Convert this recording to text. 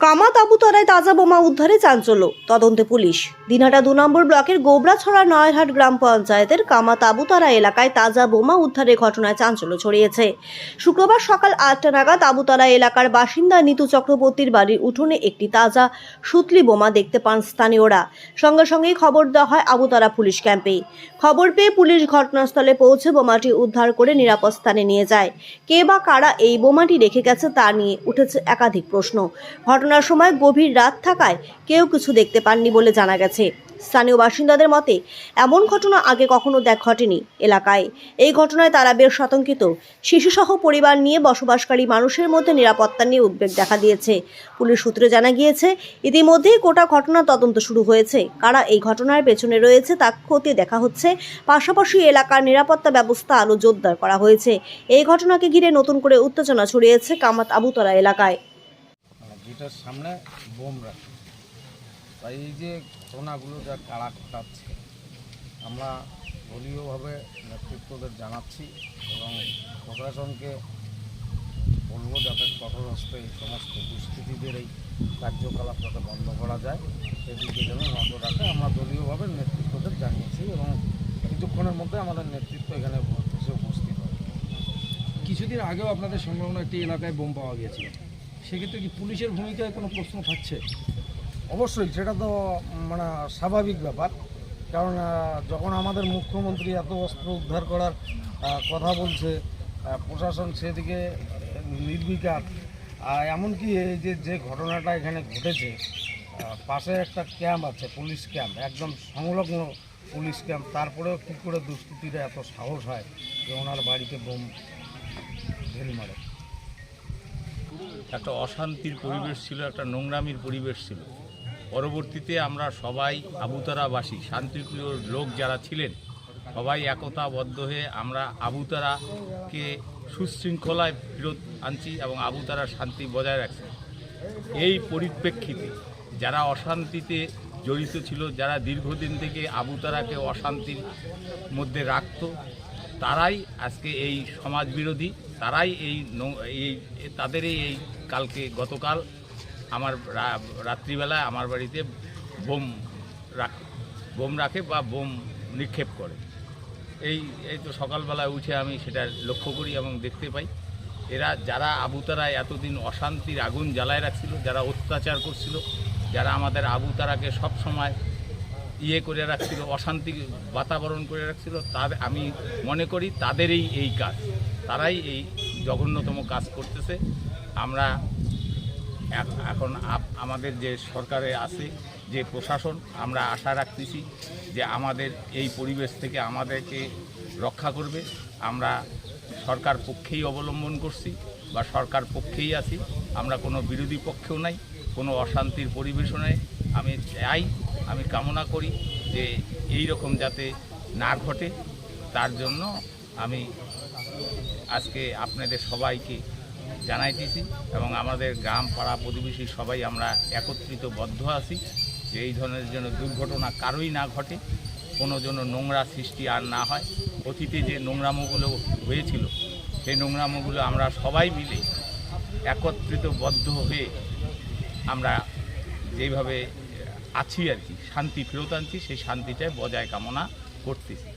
কামা তাবুতলায় তাজা বোমা উদ্ধারে চাঞ্চল্য। তদন্তে পুলিশ। দিনহাটা দু নম্বর ব্লকের গোবরাছড়া নয়হাট গ্রাম পঞ্চায়েতের কামা তাবুতলা এলাকায় তাজা বোমা উদ্ধারের ঘটনায় চাঞ্চল্য ছড়িয়েছে। শুক্রবার সকাল আটটা নাগাদ তাবুতলা এলাকার বাসিন্দা নিতু চক্রবর্তীর বাড়ির উঠোনে একটি তাজা সুতলি বোমা দেখতে পান স্থানীয়রা। সঙ্গে সঙ্গেই খবর দেওয়া হয় আবুতারা পুলিশ ক্যাম্পে। খবর পেয়ে পুলিশ ঘটনাস্থলে পৌঁছে বোমাটি উদ্ধার করে নিরাপদ স্থানে নিয়ে যায়। কে বা কারা এই বোমাটি রেখে গেছে তা নিয়ে উঠেছে একাধিক প্রশ্ন। ঘটনার সময় গভীর রাত থাকায় কেউ কিছু দেখতে পাননি বলে জানা গেছে। স্থানীয় বাসিন্দাদের মতে, এমন ঘটনা আগে কখনো দেখ ঘটেনি এলাকায়। এই ঘটনায় তারা বেশ আতঙ্কিত। শিশুসহ পরিবার নিয়ে বসবাসকারী মানুষের মধ্যে নিরাপত্তা নিয়ে উদ্বেগ দেখা দিয়েছে। পুলিশ সূত্রে জানা গিয়েছে, ইতিমধ্যেই গোটা ঘটনা তদন্ত শুরু হয়েছে। কারা এই ঘটনার পেছনে রয়েছে তা খতিয়ে দেখা হচ্ছে। পাশাপাশি এলাকার নিরাপত্তা ব্যবস্থা আরও জোরদার করা হয়েছে। এই ঘটনাকে ঘিরে নতুন করে উত্তেজনা ছড়িয়েছে কামাত আবুতলা এলাকায়। গেটের সামনে বোম রাখে। তাই এই যে ঘটনাগুলো যা কারা ঘটাচ্ছে, আমরা দলীয়ভাবে নেতৃত্বদের জানাচ্ছি এবং প্রশাসনকে বলব যাতে কঠোর হস্তে এই সমস্ত দুষ্কৃতীদের এই কার্যকলাপ যাতে বন্ধ করা যায়। সেদিকে যেন নজর রাখে, আমরা দলীয়ভাবে নেতৃত্বদের জানিয়েছি এবং কিছুক্ষণের মধ্যে আমাদের নেতৃত্ব এখানে এসে উপস্থিত হবে। কিছুদিন আগেও আপনাদের সংলগ্ন একটি এলাকায় বোম পাওয়া গিয়েছিল। সেক্ষেত্রে কি পুলিশের ভূমিকায় কোনো প্রশ্ন থাকছে? অবশ্যই, সেটা তো মানে স্বাভাবিক ব্যাপার। কারণ যখন আমাদের মুখ্যমন্ত্রী এত অস্ত্র উদ্ধার করার কথা বলছে প্রশাসন সেদিকে নির্বিকার। এমনকি এই যে যে ঘটনাটা এখানে ঘটেছে পাশে একটা ক্যাম্প আছে, পুলিশ ক্যাম্প, একদম সংলগ্ন পুলিশ ক্যাম্প। তারপরেও কী করে দুষ্কৃতীরা এত সাহস হয় যে ওনার বাড়িতে বোম ঢেল মারে? একটা অশান্তির পরিবেশ ছিল, একটা নোংরামির পরিবেশ ছিল। পরবর্তীতে আমরা সবাই আবুতারাবাসী, শান্তিপ্রিয় লোক যারা ছিলেন, সবাই একতাবদ্ধ হয়ে আমরা আবুতারাকে সুশৃঙ্খলায় ফেরত আনছি এবং আবুতারা শান্তি বজায় রাখছি। এই পরিপ্রেক্ষিতে যারা অশান্তিতে জড়িত ছিল, যারা দীর্ঘদিন থেকে আবুতারাকে অশান্তির মধ্যে রাখত তারাই আজকে এই সমাজ বিরোধী তারাই এই এই তাদেরই এই কালকে গতকাল আমার রাত্রিবেলায় আমার বাড়িতে বোম রাখে বোম রাখে বা বোম নিক্ষেপ করে। এই এই তো সকালবেলায় উঠে আমি সেটা লক্ষ্য করি এবং দেখতে পাই। এরা যারা আবুতারায় এতদিন অশান্তির আগুন জ্বালায় রাখছিল, যারা অত্যাচার করছিল, যারা আমাদের আবুতারাকে সব সময় ইয়ে করে রাখছিল, অশান্তি বাতাবরণ করে রাখছিল তাদের আমি মনে করি তাদেরই এই কাজ। তারাই এই জঘন্যতম কাজ করতেছে। আমরা এখন আমাদের যে সরকারে আছে, যে প্রশাসন, আমরা আশা রাখতেছি যে আমাদের এই পরিবেশ থেকে আমাদেরকে রক্ষা করবে। আমরা সরকার পক্ষেই অবলম্বন করছি বা সরকার পক্ষেই আছি। আমরা কোনো বিরোধী পক্ষেও নাই। কোনো অশান্তির পরিবেশনে আমি চাই, আমি কামনা করি যে এই রকম যাতে না ঘটে, তার জন্য আমি আজকে আপনাদের সবাইকে জানাইতেছি এবং আমাদের গ্রাম পাড়া প্রতিবেশী সবাই আমরা একত্রিত বদ্ধ আছি যে এই ধরনের যেন দুর্ঘটনা কারোই না ঘটে, কোনো যেন নোংরা সৃষ্টি আর না হয়। অতীতে যে নোংরামোগুলো হয়েছিল, সেই নোংরামোগুলো আমরা সবাই মিলে একত্রিত বদ্ধ হয়ে আমরা যেইভাবে আছি আর কি শান্তি ফেরত আনছি সেই শান্তিটাই বজায় কামনা করতেছি।